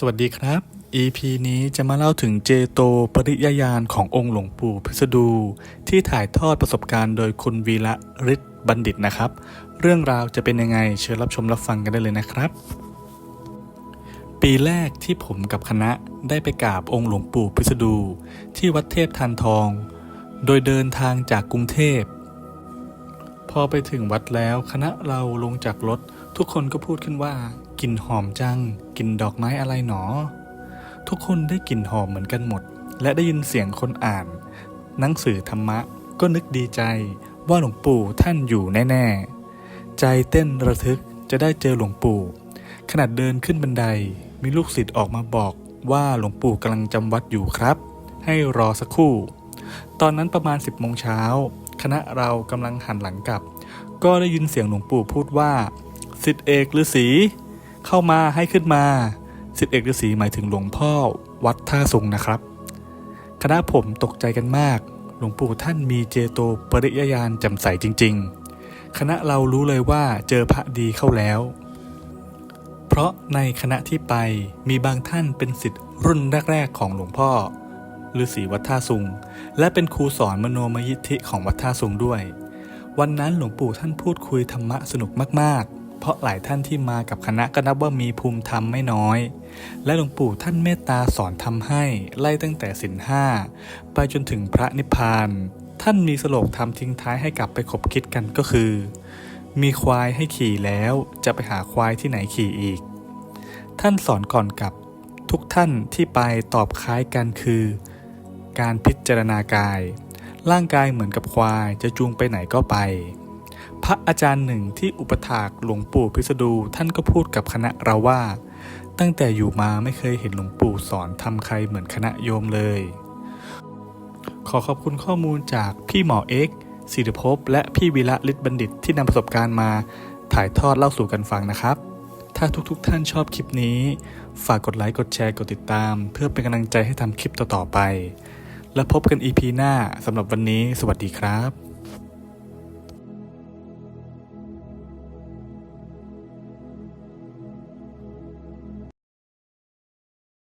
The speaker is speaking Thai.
สวัสดีครับ EP นี้จะมาเล่าถึงเจโตปริยญาณขององค์หลวงปู่พิสดูที่ถ่ายทอดประสบการณ์โดยคุณวีระฤทธิ์บัณฑิตนะครับ เรื่องราวจะเป็นยังไงเชิญรับชมรับฟังกันได้เลยนะครับ ปีแรกที่ผมกับคณะได้ไปกราบองค์หลวงปู่พิสดูที่วัดเทพทานทอง โดยเดินทางจากกรุงเทพ พอไปถึงวัดแล้วคณะเราลงจากรถ ทุกคนก็พูดขึ้นว่า กลิ่นหอมจัง กลิ่นดอกไม้อะไรหนอ ทุกคนได้กลิ่นหอมเหมือนกันหมด และได้ยินเสียงคนอ่าน หนังสือธรรมะก็นึกดีใจ ว่าหลวงปู่ท่านอยู่แน่ ๆ ใจเต้นระทึกจะได้เจอหลวงปู่ ขนาดเดินขึ้นบันไดมีลูกศิษย์ออกมาบอกว่าหลวงปู่กำลังจำวัดอยู่ครับ ให้รอสักครู่ ตอนนั้นประมาณ 10โมงเช้าคณะเรากำลังหันหลังกลับ ก็ได้ยินเสียงหลวงปู่พูดว่า สิทธิเอกฤาษีเข้ามาให้ขึ้นมาสิทธิเอกฤาษีหมายถึงหลวงพ่อวัดท่าสุงนะครับ คณะผมตกใจกันมาก หลวงปู่ท่านมีเจโตปริยญาณจำใสจริง ๆ คณะเรารู้เลยว่าเจอพระดีเข้าแล้ว เพราะในคณะที่ไปมีบางท่านเป็นสิทธิ์รุ่นแรกๆของหลวงพ่อฤาษีวัดท่าสุง และเป็นครูสอนมโนมยิทธิของวัดท่าสุงด้วย วันนั้นหลวงปู่ท่านพูดคุยธรรมะสนุกมากๆ เพราะหลายท่านที่มากับคณะก็นับว่ามีภูมิธรรมไม่น้อย และหลวงปู่ท่านเมตตาสอนทำให้ไล่ตั้งแต่สินห้าไปจนถึงพระนิพพาน ท่านมีสโลกธรรมทิ้งท้ายให้กลับไปขบคิดกันก็คือ มีควายให้ขี่แล้วจะไปหาควายที่ไหนขี่อีก ท่านสอนก่อนกลับทุกท่านที่ไปตอบคล้ายกันคือ การพิจารณากาย ร่างกายเหมือนกับควายจะจูงไปไหนก็ไป ระอาจารย์หนึ่งที่อุปถากหลวงปู่พิสดูท่านก็พูดกับคณะเราว่า ตั้งแต่อยู่มาไม่เคยเห็นหลวงปู่สอนทำใครเหมือนคณะโยมเลย ขอขอบคุณข้อมูลจากพี่หมอเอ็กศิริภพและพี่วิระฤทธิ์บัณฑิตที่นำประสบการณ์มา ถ่ายทอดเล่าสู่กันฟังนะครับ ถ้าทุกๆทท่านชอบคลิปนี้ ฝากกดไลค์กดแชร์กดติดตาม เพื่อเป็นกำลังใจให้ทำคลิปต่อๆไป แล้วพบกัน EP หน้าสำหรับวันนี้ สวัสดีครับ